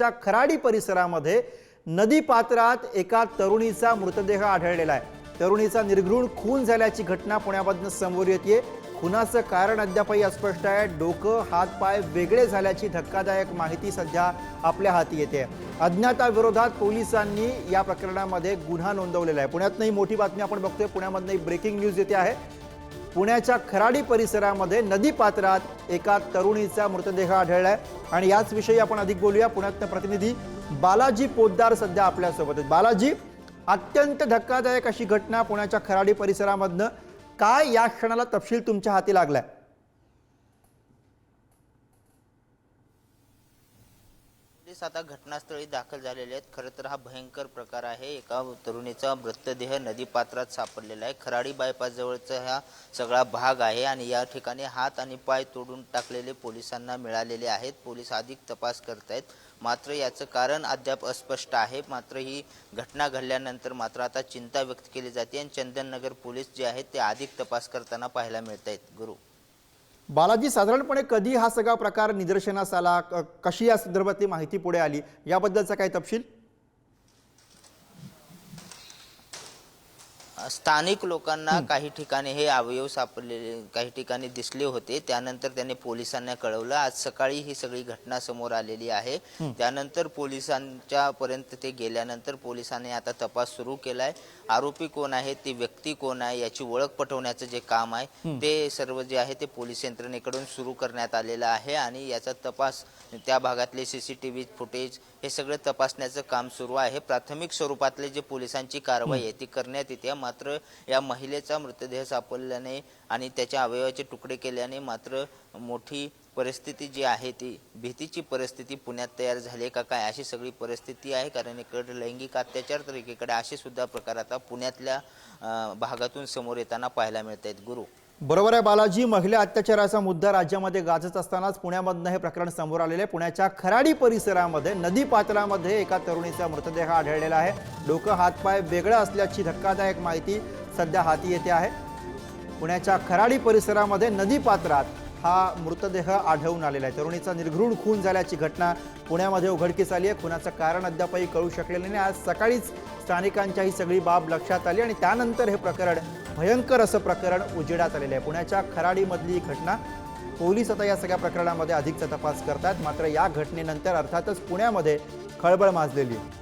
पुण्याच्या खराडी परिसरामध्ये नदी पात्रात एका तरुणीचा मृतदेह आढळलेला आहे. तरुणीचा निर्घृण खून झाल्याची घटना पुण्यामधनं समोर येते खुनाचं कारण अद्यापही अस्पष्ट आहे. डोकं हातपाय वेगळे झाल्याची धक्कादायक माहिती सध्या आपल्या हाती येते अज्ञाताविरोधात पोलिसांनी या प्रकरणामध्ये गुन्हा नोंदवलेला आहे. पुण्यातनंही मोठी बातमी आपण बघतोय. पुण्यामधनंही ब्रेकिंग न्यूज येते आहे. पुण्याच्या खराडी परिसरामध्ये नदी पात्रात एका तरुणीचा मृतदेह आढळला आहे आणि याच विषयी आपण अधिक बोलूया. पुण्यातनं प्रतिनिधी बालाजी पोद्दार सध्या आपल्यासोबत आहेत. बालाजी अत्यंत धक्कादायक अशी घटना पुण्याच्या खराडी परिसरामधनं काय या क्षणाला तपशील तुमच्या हाती लागलाय? पोलीस आता घटनास्थळी दाखल झालेले आहेत. खरं तर हा भयंकर प्रकार आहे. एका तरुणीचा मृतदेह नदीपात्रात सापडलेला आहे. खराडी बायपास जवळचा हा सगळा भाग आहे आणि या ठिकाणी हात आणि पाय तोडून टाकलेले पोलिसांना मिळालेले आहेत. पोलीस अधिक तपास करत आहेत मात्र याचं कारण अद्याप अस्पष्ट आहे. मात्र ही घटना घडल्यानंतर मात्र आता चिंता व्यक्त केली जाते. आणि चंदननगर पोलीस जे आहेत ते अधिक तपास करताना पाहायला मिळत आहेत गुरु बालाजी साधारणपणे कधी हा सगळा प्रकार निदर्शनास आला? क- कशी या संदर्भातली माहिती पुढे आली? याबद्दलचा काय तपशील? स्थानिक लोकांना काही ठिकाणी हे अवयव सापडलेले काही ठिकाणी दिसले होते. त्यानंतर त्यांनी पोलिसांना कळवलं. आज सकाळी ही सगळी घटना समोर आलेली आहे. त्यानंतर पोलिसांच्या पर्यंत ते गेल्यानंतर पोलिसांनी आता तपास सुरू केलाय. आरोपी कोण आहे ती व्यक्ती कोण आहे याची ओळख पटवण्याचं जे काम आहे ते सर्व जे आहे ते पोलीस यंत्रणेकडून सुरू करण्यात आलेलं आहे आणि याचा तपास त्या भागातले सीसीटीव्ही फुटेज हे सगळं तपासण्याचं काम सुरू आहे. प्राथमिक स्वरूपातले जे पोलिसांची कारवाई आहे ती करण्यात येते. मात्र या महिलेचा मृतदेह सापडल्याने आणि त्याच्या अवयवाचे तुकडे केल्याने मात्र मोठी परिस्थिती जी आहे ती भीतीची परिस्थिती पुण्यात तयार झाली का काय अशी सगळी परिस्थिती आहे? कारण इकडे लैंगिक अत्याचार तर एकीकडे असे सुद्धा प्रकार आता पुण्यातल्या भागातून समोर येताना पाहायला मिळत आहेत गुरु बरोबर आहे बालाजी महिला अत्याचाराचा मुद्दा राज्यामध्ये गाजत असतानाच पुण्यामधनं हे प्रकरण समोर आलेलं आहे. पुण्याच्या खराडी परिसरामध्ये नदी पात्रामध्ये एका तरुणीचा मृतदेह आढळलेला आहे. डोकं हातपाय वेगळं असल्याची धक्कादायक माहिती सध्या हाती येते आहे. पुण्याच्या खराडी परिसरामध्ये नदी पात्रात हा मृतदेह आढळून आलेला आहे. तरुणीचा निर्घृण खून झाल्याची घटना पुण्यामध्ये उघडकीस आली आहे. खुनाचं कारण अद्यापही कळू शकलेलं नाही. आज सकाळीच स्थानिकांच्या ही सगळी बाब लक्षात आली आणि त्यानंतर हे प्रकरण भयंकर असं प्रकरण उजेडात आलेलं आहे. पुण्याच्या खराडीमधली ही घटना पोलीस आता या सगळ्या प्रकरणामध्ये अधिकचा तपास करतात. मात्र या घटनेनंतर अर्थातच पुण्यामध्ये खळबळ माजलेली आहे.